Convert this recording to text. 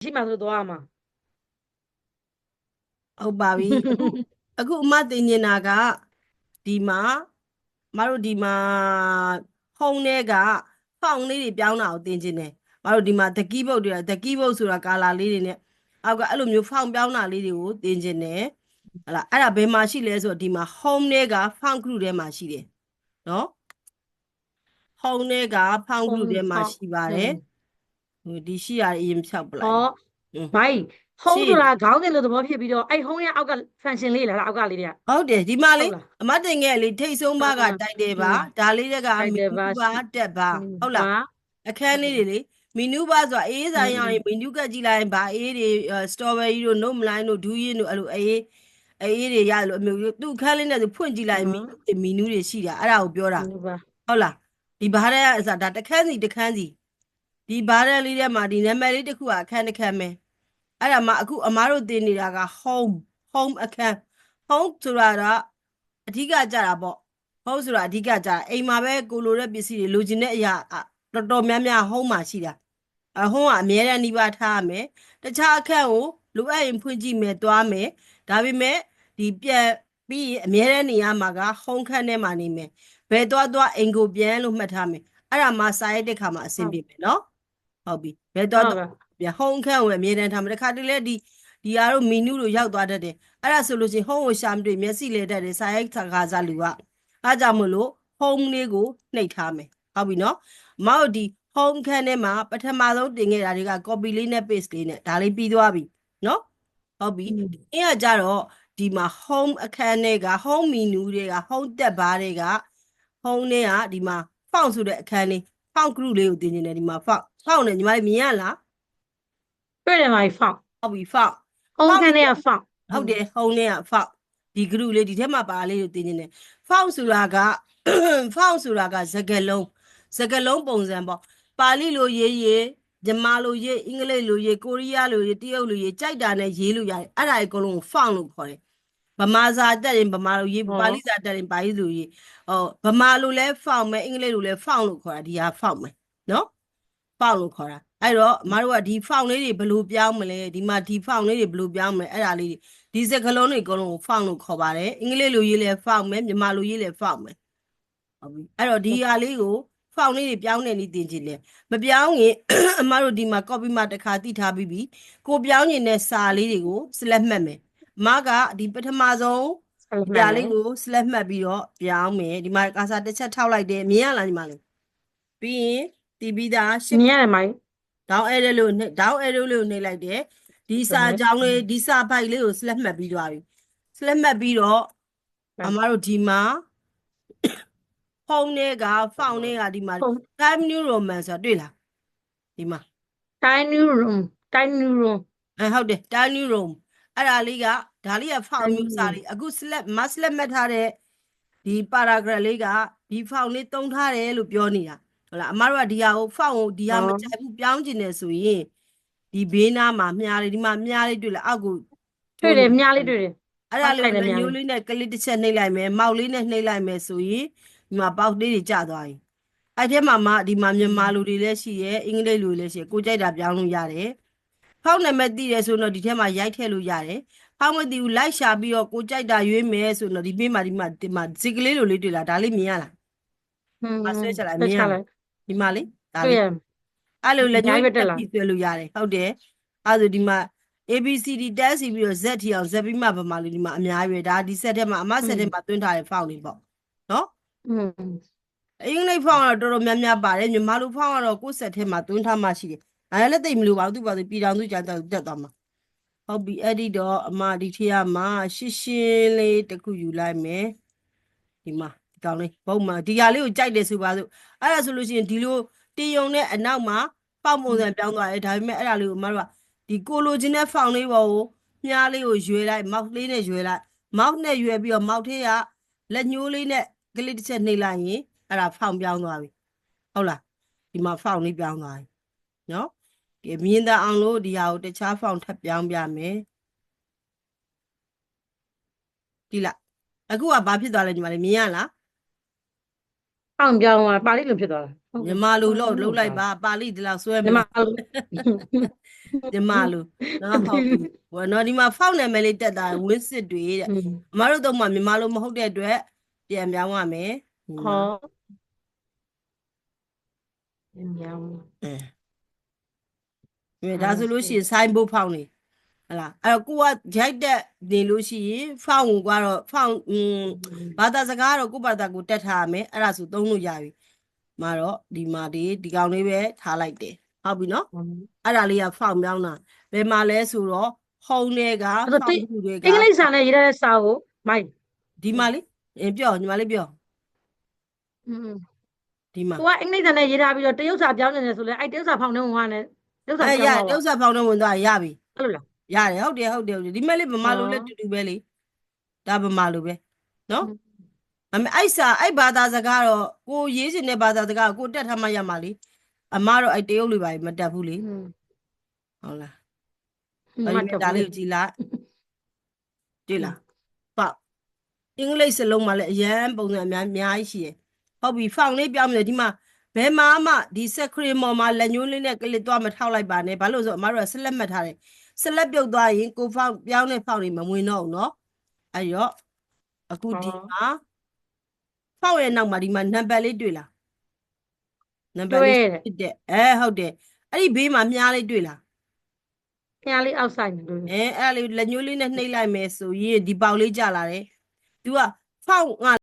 ရှိမှဆိုတော့သွားမှာဟုတ်ပါပြီအခုအခုအမတင်နေတာကဒီမှာမတို့ဒီမှာဖုန်းထဲကဖောင်လေးတွေပြောင်းတာကိုတင်ခြင်းတယ်မတို့ဒီမှာတကီးဘုတ်တွေတကီးဘုတ်ဆိုတာကာလာလေးတွေနဲ့အောက်ကအဲ့လိုမျိုးဖောင်ပြောင်းတာလေးတွေကိုတင်ခြင်းတယ်ဟလာအဲ့ဒါဘယ်မှာရှိလဲဆိုတော့ဒီမှာ home ထဲက found group ထဲမှာရှိတယ်နော် home ထဲက found group ထဲမှာရှိပါတယ် ဟိုဒီရှိရအရင်ဖြောက်ပလိုက်ဩอืม ဘိုင်ဟုံးရှိ ဆိုတာခေါင်းစဉ်လိုသဘောဖြစ်ပြီးတော့အဲ့ဟုံးရဲ့အောက်က function လေးလားလားအောက်ကလေးတွေက ဟုတ်တယ်ဒီမှာလေဟုတ်လားအမတ်တင်ငယ်လေးထိတ်ဆုံးပါကဟုတ်ကဲ့တိုက်တယ်ပါဒါလေးတွေကတိုက်မီတယ်ပါ နူပါတက်ပါဟုတ်လားအခန်းလေးတွေလေမီနူပါဆိုတာအေးဆိုင်ရရင်မီနူကကြည့်လိုက်ရင်ဗာအေးတွေစတော်ဘယ်ရီတို့နုတ်မလိုင်းတို့ဒူးရင်တို့အဲ့လိုအေးအေးတွေရလို့အမျိုးမျိုးသူ့အခန်းလေးနဲ့သူဖွင့်ကြည့်လိုက်ရင်မီနူတွေရှိတာအဲ့ဒါကိုပြောတာ ဟုတ်ပါဟုတ်လားဒီဘားထဲကအစားဒါတစ်ခန်းစီတစ်ခန်းစီ ဒီဘားတဲ့လေးထဲမှာဒီနာမည်လေးတစ်ခုကအခန်းတစ်ခန်းပဲအဲ့ဒါမှအခုအမားတို့တင်နေတာက home home အခန်း home ဆိုတာကအဓိကကြတာပေါ့ home ဆိုတာအဓိကကြတာအိမ်မှာပဲကိုလိုတဲ့ပစ္စည်းတွေလိုချင်တဲ့အရာအတော်တော်များများ home မှာရှိတာအ home ကအမြဲတမ်းနှိပါထားရမယ်တခြားအခန်းကိုလိုအပ်ရင်ဖွင့်ကြည့်မယ်သွားမယ်ဒါပေမဲ့ဒီပြန်ပြီးရင်အမြဲတမ်းနေရမှာက home ခန်းထဲမှာနေမယ်ဘယ်သွားသွားအိမ်ကိုပြန်လို့မှတ်ထားမယ်အဲ့ဒါမှစာရိုက်တဲ့ခါမှာအဆင်ပြေမယ်နော် ဟုတ်ပြီဘယ်သွားဟုတ်သွားပါပြန်ဟုံးခန့်ဝင်အမြဲတမ်းထားမယ်တစ်ခါတလေဒီဒီအားတို့မီနူတို့ရောက်သွားတတ်တယ်အဲ့ဒါဆိုလို့ရှိရင်ဟုံးကိုရှာမတွေ့မျက်စိလဲတတ်တယ်စာရိုက်ခါစားလူကအားကြောင့်မလို့ဟုံးလေးကိုနှိပ်ထားမယ်ဟုတ်ပြီနော်အမောက်ဒီဟုံးခန့်ထဲမှာပထမဆုံးတင်ခဲ့တာတွေက copy လေးနဲ့ paste လေးနဲ့ဒါလေးပြီးသွားပြီနော်ဟုတ်ပြီอืมအင်းကကြတော့ဒီမှာ home အခန်းထဲက home menu တွေက home tab bar တွေက home ထဲကဒီမှာ font ဆိုတဲ့အခန်းလေး font group လေးကိုတင်နေတယ်ဒီမှာ font font နဲ့ညီမလေးမြင်ရလားတွေ့တယ်မိုင်ဖောက်ဟုတ်ပြီ font ဟုံးခန်းနဲ့ဖောက်ဟုတ်တယ် home ထဲက font ဒီ group လေးဒီထဲမှာပါလေးကိုတင်နေတယ် font ဆိုတာက font ဆိုတာကစကားလုံးစကားလုံးပုံစံပေါ့ပါဠိလိုရေးရေးဂျမာလိုရေးအင်္ဂလိပ်လိုရေးကိုရီးယားလိုရေးတရုတ်လိုရေးကြိုက်တာနဲ့ရေးလို့ရတယ်အဲ့ဒါအကုန်လုံးကို font လို့ခေါ်တယ်ဗမာစာတက်ရင်ဗမာလိုရေးပါဠိစာတက်ရင်ပါဠိလိုရေးဟောဗမာလိုလဲ font မယ်အင်္ဂလိပ်လိုလဲ font လို့ခေါ်တာဒီဟာ font မယ်နော် font လို့ခေါ်တာအဲ့တော့အမတို့ကဒီ font လေးတွေဘယ်လိုပြောင်းမလဲဒီမှာဒီ font လေးတွေဘယ်လိုပြောင်းမလဲအဲ့ဒါလေးတွေဒီစကားလုံးတွေအကုန်လုံးကို font လို့ခေါ်ပါတယ်အင်္ဂလိပ်လိုရေးလဲ font မယ်မြန်မာလိုရေးလဲ font မယ်ဟုတ်ပြီအဲ့တော့ဒီဟာလေးကို font လေးတွေပြောင်းနေနေတင်ကြည့်လဲမပြောင်းရင်အမတို့ဒီမှာ copy မှာတစ်ခါတိထားပြီးပြီကိုပြောင်းနေတဲ့စာလေးတွေကို select မှတ်မယ်အမကဒီပထမဆုံးဒီဟာလေးကို select မှတ်ပြီးတော့ပြောင်းမယ်ဒီမှာကာစာတစ်ချက်ထောက်လိုက်တယ်မြင်ရလားညီမလေးပြီးရင် တီးပြီးသားရှစ်မြင်ရတယ်မိုင် down arrow လို့နှိပ် down arrow လို့နှိပ်လိုက်တယ်ဒီစာကြောင်းလေးဒီစာဖိုက်လေးကို select မှတ်ပြီးသွားပြီ select မှတ်ပြီးတော့အမတို့ဒီမှာဖုန်းထဲက font ထဲကဒီမှာဖုန်း time new roman ဆိုတာတွေ့လားဒီမှာတိုင်းနူးရုံတိုင်းနူးရုံအဲဟုတ်တယ် time new room အဲ့ဒါလေးကဒါလေးက font Time မျိုးစာ New လေးအခု select မ select မှတ်ထားတဲ့ဒီ paragraph လေးကဒီ font လေးတုံးထားတယ်လို့ပြောနေတာ ဟုတ်လားအမတို့ကဒီဟာကို font ကိုဒီဟာမဟောကြိုက်ဘူးပြောင်းကျင်တယ်ဆိုရင်ဒီဘေးနားမှာမြားလေးဒီမှာမြားလေးတွေ့လားအောက်ကိုတွေ့တယ်မြားလေးတွေ့တယ်အဲ့ဒါလေးအောက်ကိုလိုက်တယ်လက်ညှိုးလေးနဲ့ကလစ်တစ်ချက်နှိပ်လိုက်မယ်မောက်လေးနဲ့နှိပ်လိုက်မယ်ဆိုရင်ဒီမှာပေါက်လေးတွေကျသွားပြီအဲ့ထဲမှာမှဒီမှာမြန်မာလူတွေလည်းရှိရဲအင်္ဂလိပ်လူတွေလည်းရှိရဲကိုကြိုက်တာပြောင်းလို့ရတယ်ဖောက်နံပါတ်သိတယ်ဆိုတော့ဒီထဲမှာရိုက်ထည့်လို့ရတယ်ဖောက်မသိဘူးလိုက်ရှာပြီးတော့ကိုကြိုက်တာရွေးမယ်ဆိုတော့ဒီဘေးမှာဒီမှာဒီမှာဇစ်ကလေးလိုလေးတွေ့လားဒါလေးမြင်ရလားဟွန်းအဆွဲချလိုက်ဆွဲမြင်ရချလားလိုက် ဒီမှာလေဒါတွေ့လေးရအဲ့လိုလက်ညှိုးအများကြီးပဲတက်တက်လာပြီးဆွဲလို့ရတယ်ဟုတ်တယ်အဲ့ဒါဆိုဒီမှာ ABCD တက်စီပြီးတော့ Z ထီအောင် Z ပြီးမှဗမာလူဒီမှာအများကြီးပဲဒါဒီ set ထဲမှာအမ set ထဲမှာတွင်းထားတဲ့ font လေးပေါ့နော်อืมအင်္ဂလိပ် font ကတော့တော်တော်များများပါတယ်မြန်မာလူ font ကတော့ကိုယ့် set ထဲမှာတွင်းထားမှရှိတယ်အဲ့ဒါလည်းသိပ်မလို့ပါဘူးသူပါသူပြည်တော်သူကြာတော့တက်သွားမှာဟုတ်ပြီအဲ့ဒီတော့အမဒီထရမှာရှင်းရှင်းလေးတစ်ခုယူလိုက်မယ်ဒီမှာဒီ ကောင်လေးဘုံမှာဒီဟာလေးကိုကြိုက်တယ်ဆိုပါစို့အဲ့ဒါဆိုလို့ရှိရင်ဒီလိုတင်ယုံနဲ့အနောက်မှာပေါက်ပုံစံပြောင်းသွားတယ်ဒါပေမဲ့အဲ့ဒါလေးကိုအမတို့ကဒီကိုလိုချင်တဲ့ font လေးပေါ်ကိုမြားလေးကိုရွယ်လိုက် mouse လေးနဲ့ရွယ်လိုက် mouse နဲ့ရွယ်ပြီးတော့ mouse ထဲကလက်ညှိုးလေးနဲ့ကလစ်တစ်ချက်နှိပ်လိုက်ရင်အဲ့ဒါ font ပြောင်းသွားပြီဟုတ်လားဒီမှာ font လေးပြောင်းသွားပြီနော်ဒီမြင်သာအောင်လို့ဒီဟာကိုတခြား font ထပ်ပြောင်းပြမယ်ဒီလားအခုကဘာဖြစ်သွားလဲညီမလေးမြင်ရလား အောင်ပြောင်းသွားပါဠိလိုဖြစ်သွားတာဟုတ်မြန်မာလိုလို့လှုပ်လိုက်ပါပါဠိဒီလောက်ဆွဲညီမမယ်ဒီမလို့နော်ဟုတ်ပြီဘောနော်ဒီမှာဖောက်နာမည်လေးတက်တာဝင်းစစ်တွေတဲ့อืมအမတို့တော့မှမြန်မာလိုမဟုတ်တဲ့အတွက်ပြန်ပြောင်းရမယ်ဒီမှာဟောမြောင်းအဲဒါဆိုလို့ရှိရင်ဆိုင်းဘုတ်ဖောက်နေ ဟလာအဲ့တော့ကိုကဂျိုက်တက်နေလို့ရှိရင်ဖောက်ကိုကတော့ဖောက်อืม ဘာသာစကားကတော့ကိုယ့်ဘာသာကိုတက်ထားရမယ်အဲ့ဒါဆိုသုံးလို့ရပြီမှာတော့ဒီမှာဒီဒီကောင်လေးပဲထားလိုက်တယ်ဟုတ်ပြီနော်အဲ့ဒါလေးကဖောက်မြောင်းတာဘယ်မှာလဲဆိုတော့ဟုံးတွေကဖောက်မှုတွေက အင်္ဂလိပ်စာနဲ့ရေးထားတဲ့စာကိုမိုက် ဒီမှာလေးအင်းပြောညီမလေးပြော อืม ဒီမှာ ကိုကအင်္ဂလိပ်စာနဲ့ရေးထားပြီးတော့တရုတ်စာပြောင်းနေတယ်ဆိုလဲအဲ့တရုတ်စာဖောင်းနေဝင်ကနေတရုတ်စာ အဲ့ရ ပြောင်း ရု တော့ ပ်စာဖောက်တော့ဝင်သွားရပြီ အဲ့လိုလား ရတယ်ဟုတ်တယ်ဟုတ်တယ်ဟုတ်တယ်ဒီမဲ့လေးဗမာလိုလည်းတူတူပဲလေဒါဗမာလိုပဲနော်အမေအဲ့စာအဲ့ဘာသာစကားတော့ကိုရေးချင်တဲ့ဘာသာစကားကိုကိုတက်ထားမှရမှာလေအမတော့အဲ့တရုတ်လေးပါမတက်ဘူးလေอืมဟုတ်လားမှအဲ့တ်ဒီတော့ဒါလေးကိုကြည်လိုက်တွေ့လားဖောက်အင်္ဂလိပ်စလုံးမှာလည်းအရန်ပုံစံအများအများကြီးရှိရယ်ဟုတ်ပြီဖောင်လေးပြောင်းမယ်ဒီမှာ ဘယ်မှာမှဒီဆက်ခရီမော်မှာလက်ညှိုးလေးနဲ့ကလစ်သွားမထောက်လိုက်ပါနဲ့ဘာလို့လဲဆိုတော့အမတို့ကဆက်လက်မှတ်ထားတယ်ဆက်လက်ပြုတ်သွားရင်ကိုဖောင်ပြောင်းတဲ့ဖောင်တွေမဝင်တော့ဘူးเนาะအဲ့တော့အခုဒီမှာဖောင်ရဲ့နောက်မှာဒီမှာနံပါတ်လေးတွေ့လားနံပါတ် တွေ့ လေး တယ် ဖြစ်တဲ့အဲဟုတ်တယ်အဲ့ဒီဘေးမှာမြားလေးတွေ့လား ခရလေးအောက်ဆိုင်နေလို့ အဲအဲ့ဒါလေးလက်ညှိုးလေးနဲ့နှိပ်လိုက်မယ်ဆိုရင်ဒီပေါက်လေးကျလာတယ်။ तू ကဖောက်ငါ